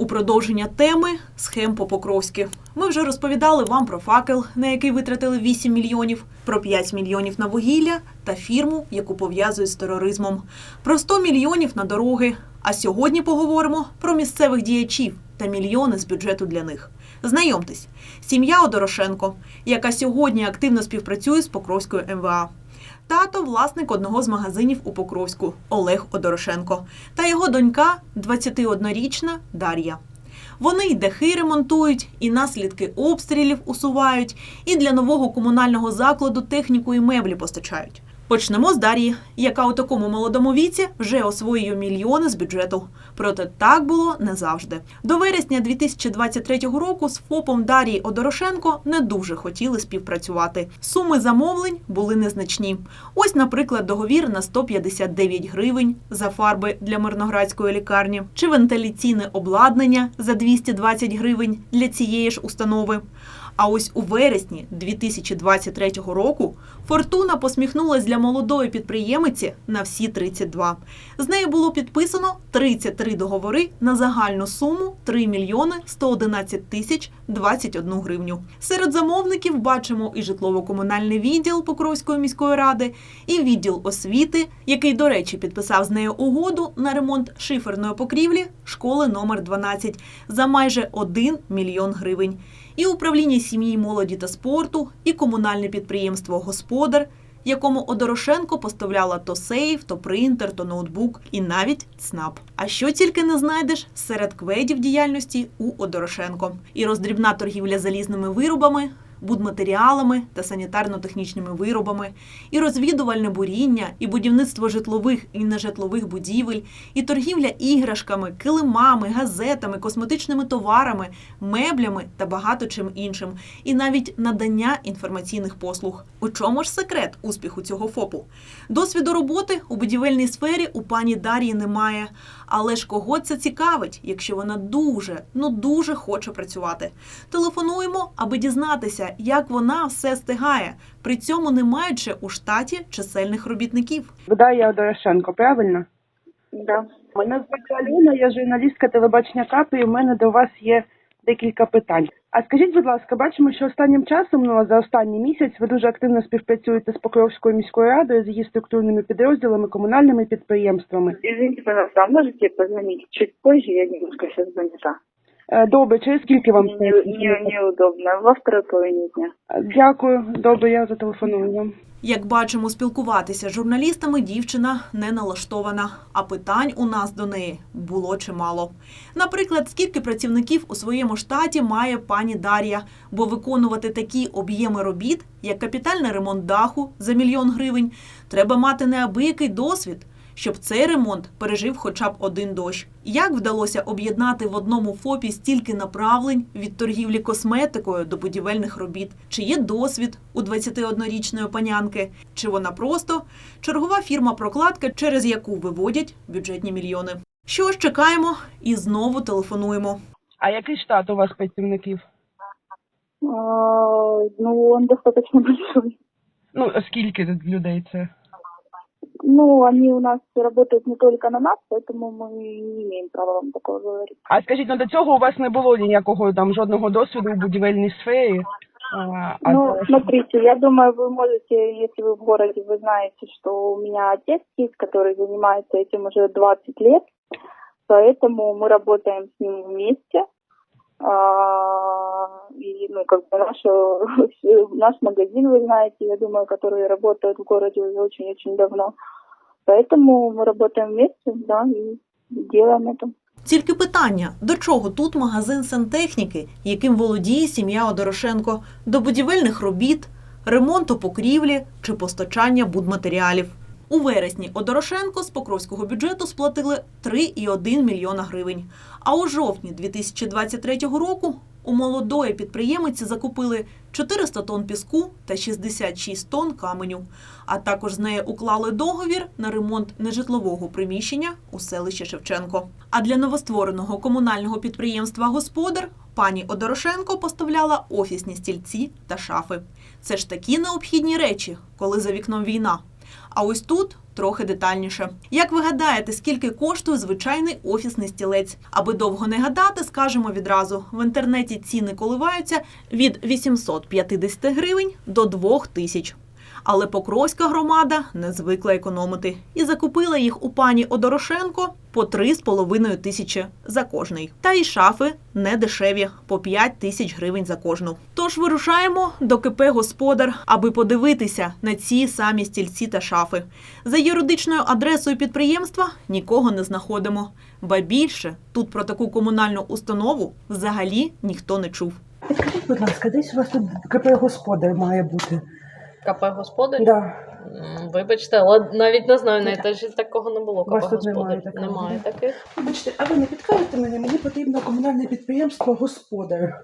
У продовження теми схем по Покровськи. Ми вже розповідали вам про факел, на який витратили 8 мільйонів, про 5 мільйонів на вугілля та фірму, яку пов'язують з тероризмом, про 100 мільйонів на дороги. А сьогодні поговоримо про місцевих діячів та мільйони з бюджету для них. Знайомтесь, сім'я Одорошенко, яка сьогодні активно співпрацює з Покровською МВА. Тато власник одного з магазинів у Покровську Олег Одорошенко та його донька 21-річна Дар'я. Вони й дахи ремонтують, і наслідки обстрілів усувають, і для нового комунального закладу техніку і меблі постачають. Почнемо з Дар'ї, яка у такому молодому віці вже освоює мільйони з бюджету. Проте так було не завжди. До вересня 2023 року з ФОПом Дар'ї Одорошенко не дуже хотіли співпрацювати. Суми замовлень були незначні. Ось, наприклад, договір на 159 гривень за фарби для мирноградської лікарні, чи вентиляційне обладнання за 220 гривень для цієї ж установи. А ось у вересні 2023 року Фортуна посміхнулась для молодої підприємиці на всі 32. З нею було підписано 33 договори на загальну суму 3 мільйони 111 тисяч 21 гривню. Серед замовників бачимо і житлово-комунальний відділ Покровської міської ради, і відділ освіти, який, до речі, підписав з нею угоду на ремонт шиферної покрівлі школи номер 12 за майже 1 мільйон гривень і управління сім'ї, молоді та спорту, і комунальне підприємство Господар, якому Одорошенко поставляла то сейф, то принтер, то ноутбук і навіть ЦНАП. А що тільки не знайдеш серед кведів діяльності у Одорошенко. І роздрібна торгівля залізними виробами. Будматеріалами та санітарно-технічними виробами, і розвідувальне буріння, і будівництво житлових і нежитлових будівель, і торгівля іграшками, килимами, газетами, косметичними товарами, меблями та багато чим іншим, і навіть надання інформаційних послуг. У чому ж секрет успіху цього ФОПу? Досвіду роботи у будівельній сфері у пані Дар'ї немає. Але ж кого це цікавить, якщо вона дуже, ну дуже хоче працювати? Телефонуємо, аби дізнатися, як вона все стигає, при цьому не маючи у штаті чисельних робітників. Дар'я Дорошенко, правильно? Да. Мене звати Аліна, я журналістка телебачення КАПи, і в мене до вас є декілька питань. А скажіть, будь ласка, бачимо, що останнім часом, ну а за останній місяць, ви дуже активно співпрацюєте з Покровською міською радою, з її структурними підрозділами, комунальними підприємствами. Извините, пожалуйста, а можете позвонить чуть позже? Я немножко сейчас занята. Е, Добре, через скільки вам не, не- неудобно. Во второй дня. Дякую, добре, я зателефоную вам. Як бачимо, спілкуватися з журналістами дівчина не налаштована, а питань у нас до неї було чимало. Наприклад, скільки працівників у своєму штаті має пані Дар'я, бо виконувати такі об'єми робіт, як капітальний ремонт даху за мільйон гривень, треба мати неабиякий досвід, щоб цей ремонт пережив хоча б один дощ. Як вдалося об'єднати в одному ФОПі стільки направлень від торгівлі косметикою до будівельних робіт? Чи є досвід у 21-річної панянки? Чи вона просто чергова фірма прокладка, через яку виводять бюджетні мільйони? Що ж, чекаємо і знову телефонуємо. А який штат у вас працівників? Ну, он достаточно большой. Ну, скільки тут людей це? Ну, они у нас работают не только на нас, поэтому мы не имеем права вам такого говорить. А скажіть, ну до цього у вас не було ніякого там жодного досвіду у будівельній сфері? А, а ну, зараз- смотрите, я думаю, вы можете, если вы в городе, вы знаете, что у меня отец есть, который занимается этим уже 20 лет, поэтому мы работаем с ним вместе. А, и, ну, как бы наш, наш магазин, вы знаете, я думаю, который работает в городе уже очень-очень давно. Поэтому мы работаем вместе, да, и делаем это. Тільки питання: до чого тут магазин сантехніки, яким володіє сім'я Одорошенко, до будівельних робіт, ремонту покрівлі чи постачання будматеріалів? У вересні Одорошенко з Покровського бюджету сплатили 3,1 мільйона гривень. А у жовтні 2023 року у молодої підприємиці закупили 400 тонн піску та 66 тонн каменю. А також з нею уклали договір на ремонт нежитлового приміщення у селищі Шевченко. А для новоствореного комунального підприємства Господар пані Одорошенко поставляла офісні стільці та шафи. Це ж такі необхідні речі, коли за вікном війна. А ось тут трохи детальніше. Як ви гадаєте, скільки коштує звичайний офісний стілець? Аби довго не гадати, скажемо відразу: в інтернеті ціни коливаються від 850 гривень до 2000. Але Покровська громада не звикла економити і закупила їх у пані Одорошенко по 3,5 тисячі за кожний. Та й шафи не дешеві по 5 тисяч гривень за кожну. Тож вирушаємо до КП Господар, аби подивитися на ці самі стільці та шафи. За юридичною адресою підприємства нікого не знаходимо. Ба більше тут про таку комунальну установу взагалі ніхто не чув. Підкажіть, будь ласка, десь у вас тут КП господар має бути. КП господар? Да. М, Вибачте, але навіть не знаю, на етажі такого не було У вас КП тут немає господар. такого, Немає да? таких. Вибачте, а ви не підкажете мені? Мені потрібно комунальне підприємство господар.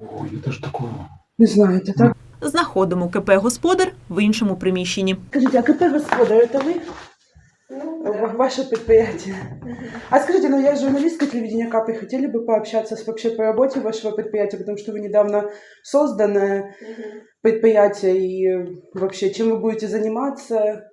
Ой, это ж такое. Не знаєте, так? Знаходимо КП Господар в іншому приміщенні. Скажите, а КП господар это вы? Ва- Ваше предприятие. А скажите, ну я журналистка телевидения КАП и хотели бы пообщаться с, вообще по работе вашего предприятия, потому что вы недавно созданное предприятие и э, вообще чем вы будете заниматься?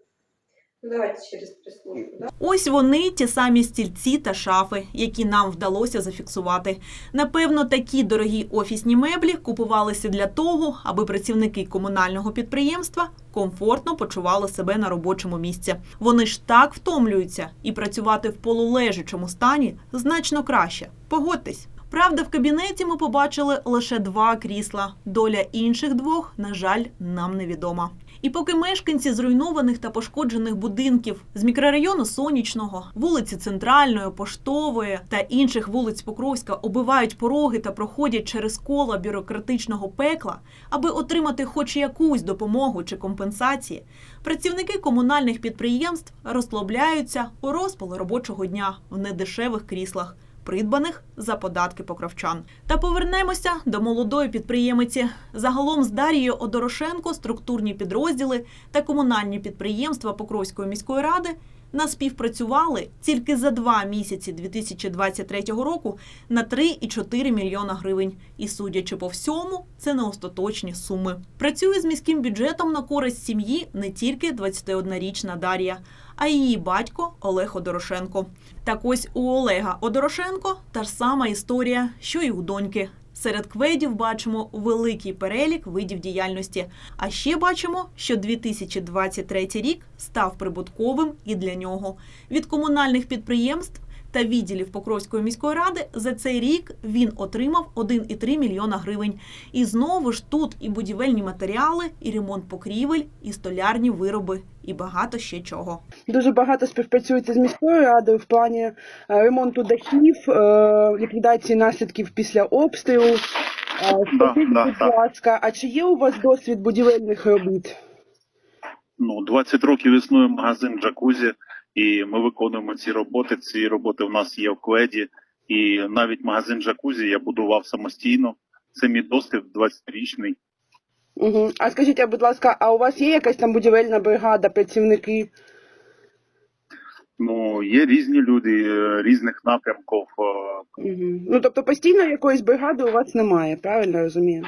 Давайте через пресс-службу, да? Ось вони, ті самі стільці та шафи, які нам вдалося зафіксувати. Напевно, такі дорогі офісні меблі купувалися для того, аби працівники комунального підприємства комфортно почували себе на робочому місці. Вони ж так втомлюються, і працювати в полулежачому стані значно краще. Погодьтесь. Правда, в кабінеті ми побачили лише два крісла. Доля інших двох, на жаль, нам невідома. І поки мешканці зруйнованих та пошкоджених будинків з мікрорайону Сонячного, вулиці Центральної, Поштової та інших вулиць Покровська оббивають пороги та проходять через кола бюрократичного пекла, аби отримати хоч якусь допомогу чи компенсації, працівники комунальних підприємств розслабляються у розпал робочого дня в недешевих кріслах придбаних за податки покровчан. Та повернемося до молодої підприємиці. Загалом з Дарією Одорошенко структурні підрозділи та комунальні підприємства Покровської міської ради наспівпрацювали тільки за два місяці 2023 року на 3,4 мільйона гривень. І судячи по всьому, це не остаточні суми. Працює з міським бюджетом на користь сім'ї не тільки 21-річна Дар'я, а її батько Олег Одорошенко. Так ось у Олега Одорошенко та ж сама історія, що і у доньки. Серед кведів бачимо великий перелік видів діяльності. А ще бачимо, що 2023 рік став прибутковим і для нього. Від комунальних підприємств та відділів Покровської міської ради за цей рік він отримав 1,3 мільйона гривень. І знову ж тут і будівельні матеріали, і ремонт покрівель, і столярні вироби, і багато ще чого. Дуже багато співпрацюєте з міською радою в плані е, ремонту дахів, е, ліквідації наслідків після обстрілу. Е, Скажіть, да, будь да. ласка, а чи є у вас досвід будівельних робіт? Ну, 20 років існує магазин Джакузі, і ми виконуємо ці роботи. Ці роботи в нас є в Кведі, і навіть магазин Джакузі я будував самостійно. Це мій досвід 20-річний. Угу. А скажіть, а будь ласка, а у вас є якась там будівельна бригада, працівники? Ну, є різні люди е, різних напрямків. Угу. Ну тобто постійно якоїсь бригади у вас немає, правильно розумію?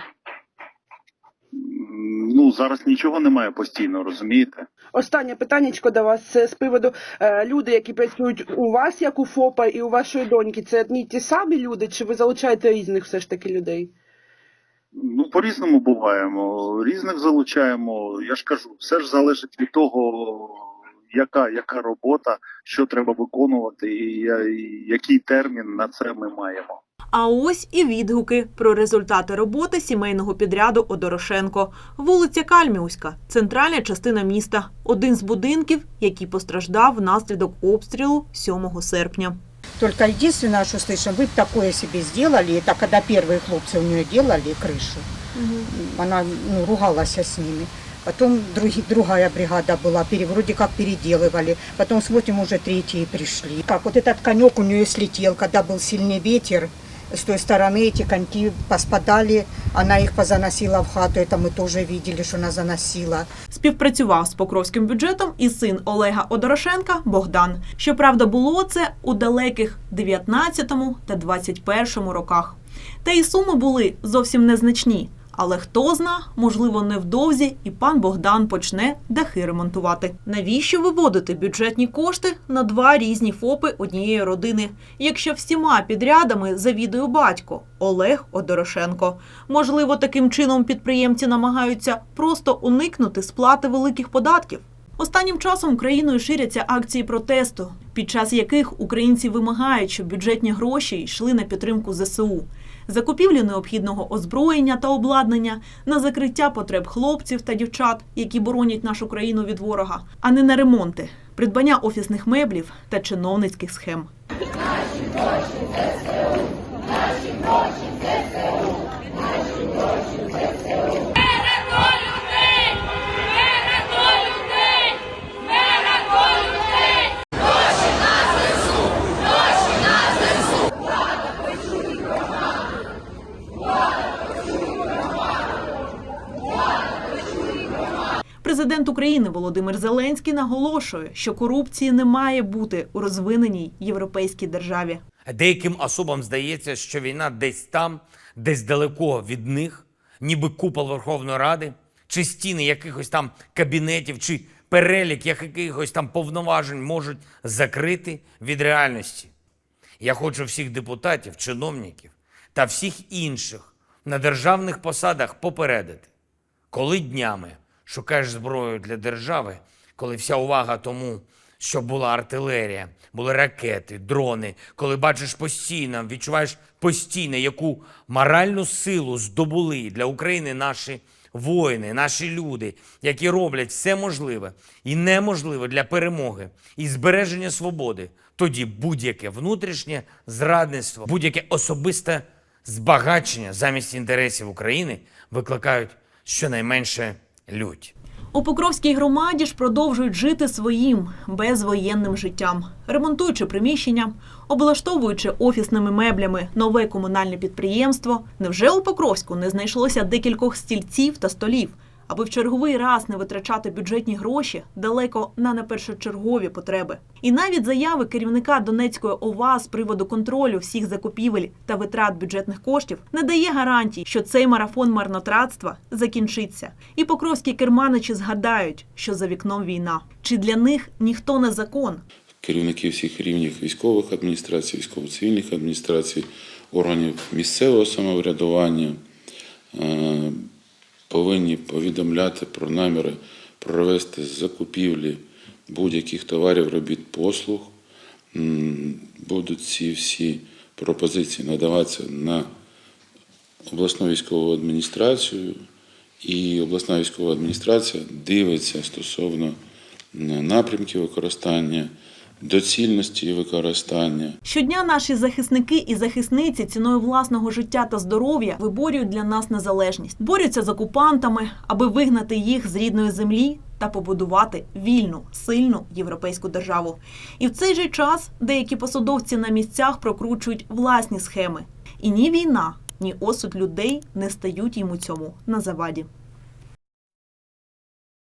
Ну, зараз нічого немає постійно, розумієте? Останнє питаннячко до вас це з приводу е, люди, які працюють у вас як у ФОПа і у вашої доньки. Це одні й ті самі люди, чи ви залучаєте різних все ж таки людей? Ну, по-різному буваємо. Різних залучаємо. Я ж кажу, все ж залежить від того, яка, яка робота, що треба виконувати, і, я- і який термін на це ми маємо. А ось і відгуки про результати роботи сімейного підряду Одорошенко. Вулиця Кальміуська, центральна частина міста. Один з будинків, який постраждав внаслідок обстрілу 7 серпня. Только единственное, что слышим, вы б такое себе сделали, это когда первые хлопцы у нее делали крышу, она ну, ругалась с ними. Потом други- другая бригада была, пере- вроде как переделывали. Потом смотрим, уже третьи пришли. Как вот этот конек у нее слетел, когда был сильный ветер. С той стороны эти коньки поспадали, она их позаносила в хату, это мы тоже видели, что она заносила. Співпрацював з Покровським бюджетом і син Олега Одорошенка Богдан. Щоправда, було це у далеких 19 та 21 роках. Та й суми були зовсім незначні. Але хто зна, можливо, невдовзі і пан Богдан почне дахи ремонтувати. Навіщо виводити бюджетні кошти на два різні ФОПи однієї родини, якщо всіма підрядами завідує батько Олег Одорошенко? Можливо, таким чином підприємці намагаються просто уникнути сплати великих податків. Останнім часом Україною ширяться акції протесту, під час яких українці вимагають, щоб бюджетні гроші йшли на підтримку ЗСУ, закупівлю необхідного озброєння та обладнання, на закриття потреб хлопців та дівчат, які боронять нашу країну від ворога, а не на ремонти, придбання офісних меблів та чиновницьких схем. Президент України Володимир Зеленський наголошує, що корупції не має бути у розвиненій європейській державі. Деяким особам здається, що війна десь там, десь далеко від них, ніби купол Верховної Ради, чи стіни якихось там кабінетів, чи перелік якихось там повноважень можуть закрити від реальності. Я хочу всіх депутатів, чиновників та всіх інших на державних посадах попередити. Коли днями шукаєш зброю для держави, коли вся увага тому, що була артилерія, були ракети, дрони, коли бачиш постійно, відчуваєш постійно, яку моральну силу здобули для України наші воїни, наші люди, які роблять все можливе і неможливе для перемоги і збереження свободи, тоді будь-яке внутрішнє зрадництво, будь-яке особисте збагачення замість інтересів України викликають щонайменше лють. У Покровській громаді ж продовжують жити своїм безвоєнним життям, ремонтуючи приміщення, облаштовуючи офісними меблями нове комунальне підприємство. Невже у Покровську не знайшлося декількох стільців та столів, аби в черговий раз не витрачати бюджетні гроші далеко на непершочергові потреби? І навіть заяви керівника Донецької ОВА з приводу контролю всіх закупівель та витрат бюджетних коштів не дає гарантій, що цей марафон марнотратства закінчиться. І покровські керманичі згадають, що за вікном війна. Чи для них ніхто не закон? Керівники всіх рівнів військових адміністрацій, військово-цивільних адміністрацій, органів місцевого самоврядування е, повинні повідомляти про наміри провести закупівлі будь-яких товарів, робіт, послуг. Будуть ці всі пропозиції надаватися на обласну військову адміністрацію, і обласна військова адміністрація дивиться стосовно напрямків використання, доцільності і використання. Щодня наші захисники і захисниці ціною власного життя та здоров'я виборюють для нас незалежність, борються з окупантами, аби вигнати їх з рідної землі та побудувати вільну, сильну європейську державу. І в цей же час деякі посадовці на місцях прокручують власні схеми. І ні війна, ні осуд людей не стають йому цьому на заваді.